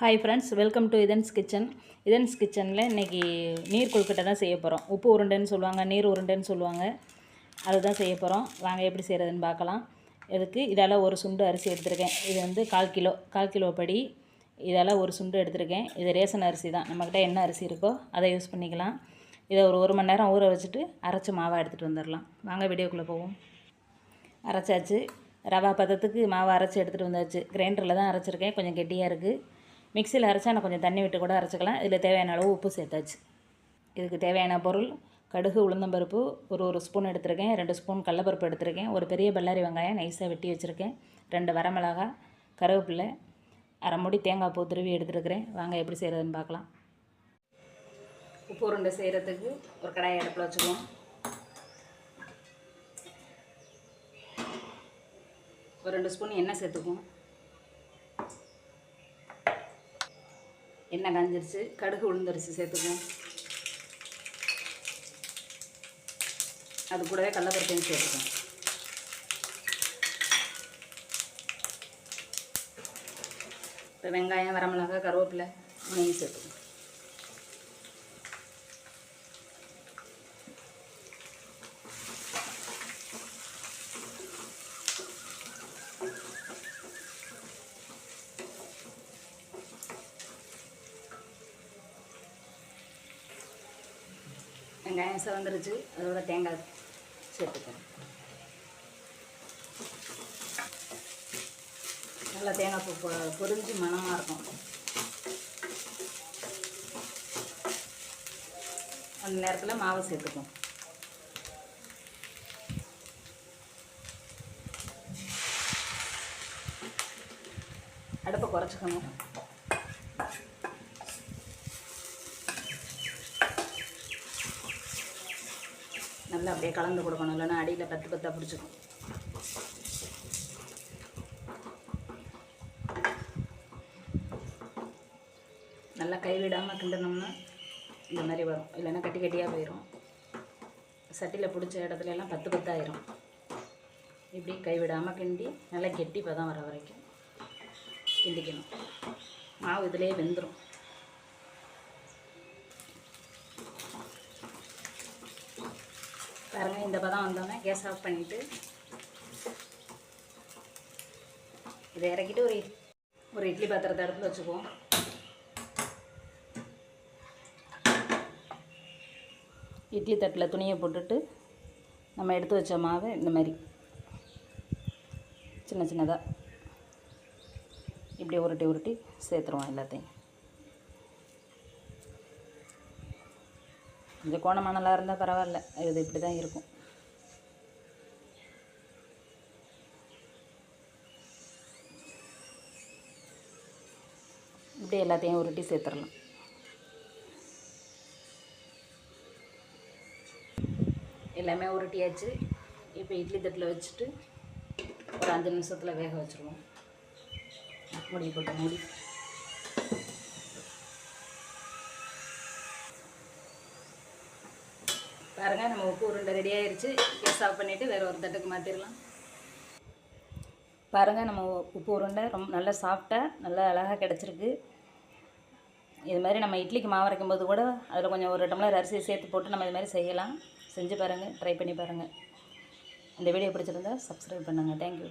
Hi friends welcome to Ithan's kitchen Ithan's கிச்சனில் இன்றைக்கி நீர் கொழுக்கட்டை தான் செய்ய போகிறோம் உப்பு உருண்டைன்னு சொல்லுவாங்க நீர் உருண்டைன்னு சொல்லுவாங்க. அதுதான் செய்ய போகிறோம் வாங்க எப்படி செய்கிறதுன்னு பார்க்கலாம். இதுக்கு இதால் ஒரு சுண்டு அரிசி எடுத்திருக்கேன். இது வந்து கால் கிலோ கால் கிலோ படி இதால் ஒரு சுண்டு எடுத்திருக்கேன். இது ரேஷன் அரிசி தான். நம்மக்கிட்ட என்ன அரிசி இருக்கோ அதை யூஸ் பண்ணிக்கலாம். இதை ஒரு ஒரு மணி நேரம் ஊற வச்சுட்டு அரைச்சி மாவாக எடுத்துகிட்டு வந்துடலாம். வாங்க வீடியோக்குள்ளே போவோம். அரைச்சாச்சு. ரவா பதத்துக்கு மாவை அரைச்சி எடுத்துகிட்டு வந்தாச்சு. கிரைண்டரில் தான் அரைச்சிருக்கேன். கொஞ்சம் கெட்டியாக இருக்குது மிக்சியில் அரைச்சா நான் கொஞ்சம் தண்ணி விட்டு கூட அரைச்சிக்கலாம். இதில் தேவையான அளவு உப்பு சேர்த்தாச்சு. இதுக்கு தேவையான பொருள் கடுகு உளுந்தம்பருப்பு ஒரு ஒரு ஸ்பூன் எடுத்திருக்கேன். ரெண்டு ஸ்பூன் கடலப்பருப்பு எடுத்திருக்கேன். ஒரு பெரிய பல்லாரி வெங்காயம் நைஸாக வெட்டி வச்சுருக்கேன். ரெண்டு வரமிளகா கருவேப்பிலை அரை மூடி தேங்காய் பூ திருவி எடுத்துருக்கிறேன். வாங்க எப்படி செய்கிறதுன்னு பார்க்கலாம். உப்பு உருண்டை செய்கிறதுக்கு ஒரு கடாயை அடுப்பில் வச்சுக்குவோம். ஒரு ரெண்டு ஸ்பூன் எண்ணெய் சேர்த்துக்குவோம். எண்ணெய் காஞ்சிருச்சு கடுகு உளுந்தரிசி சேர்த்துக்குவோம். அது கூடவே கடலப்பருப்பையும் சேர்த்துக்குவோம். இப்போ வெங்காயம் வரமிளகா கருவேப்பிலை மூணையும் சேர்த்துக்குவோம். வெங்காயம் சிவந்துருச்சு. அதோட தேங்காய் சேர்த்துக்கணும் நல்லா தேங்காய் பூ பொ- பொரிஞ்சு மணமாக இருக்கும். அந்த நேரத்தில் மாவை சேர்த்துக்கும் அடுப்பை குறைச்சிக்கணும். நல்லா அப்படியே கலந்து கொடுக்கணும். இல்லைன்னா அடியில் பத்து பத்தாக பிடிச்சிக்கும். நல்லா கைவிடாமல் கிண்டினோம்னா இந்த மாதிரி வரும். இல்லைன்னா கட்டி கட்டியாக போயிடும் சட்டியில் பிடிச்ச இடத்துல எல்லாம் பத்து பத்தாயிரும் இப்படி கைவிடாமல் கிண்டி நல்லா கெட்டிப்பாக தான் வர வரைக்கும் கிண்டிக்கணும். மாவு இதிலே வெந்துடும் பாருங்க இந்த பதம் வந்தோடனே கேஸ் ஆஃப் பண்ணிவிட்டு இதை இறக்கிட்டு ஒரு ஒரு இட்லி பாத்திரத்தை அடுப்பில் வச்சுக்குவோம். இட்லி தட்டில் துணியை போட்டுட்டு நம்ம எடுத்து வச்ச மாவை இந்த மாதிரி. சின்ன சின்னதாக இப்படி உருட்டி உருட்டி சேர்த்துருவோம் எல்லாத்தையும். கொஞ்சம் கோணமானலாக இருந்தால் பரவாயில்ல. இது இப்படி தான் இருக்கும். இப்படி எல்லாத்தையும் உருட்டி சேர்த்துடலாம் எல்லாமே உருட்டியாச்சு. இப்போ இட்லி தட்டில் வச்சுட்டு ஒரு அஞ்சு நிமிஷத்தில் வேக வச்சுருவோம். மூடி போட்டு மூடி. பாருங்கள் நம்ம உப்பு உருண்டை ரெடி ஆயிடுச்சு கேஸ் ஆஃப் பண்ணிவிட்டு வேறு ஒரு தட்டுக்கு மாற்றிடலாம் பாருங்கள் நம்ம உப்பு உருண்டை ரொம்ப நல்லா சாஃப்டாக நல்லா அழகாக கிடச்சிருக்கு. இது மாதிரி நம்ம இட்லிக்கு மாவு அரைக்கும் போது கூட அதில் கொஞ்சம் ஒரு டம்ளர் அரிசி சேர்த்து போட்டு நம்ம இது மாதிரி செய்யலாம். செஞ்சு பாருங்கள் ட்ரை பண்ணி பாருங்கள் இந்த வீடியோ பிடிச்சிருந்தால் சப்ஸ்கிரைப் பண்ணுங்கள் தேங்க்யூ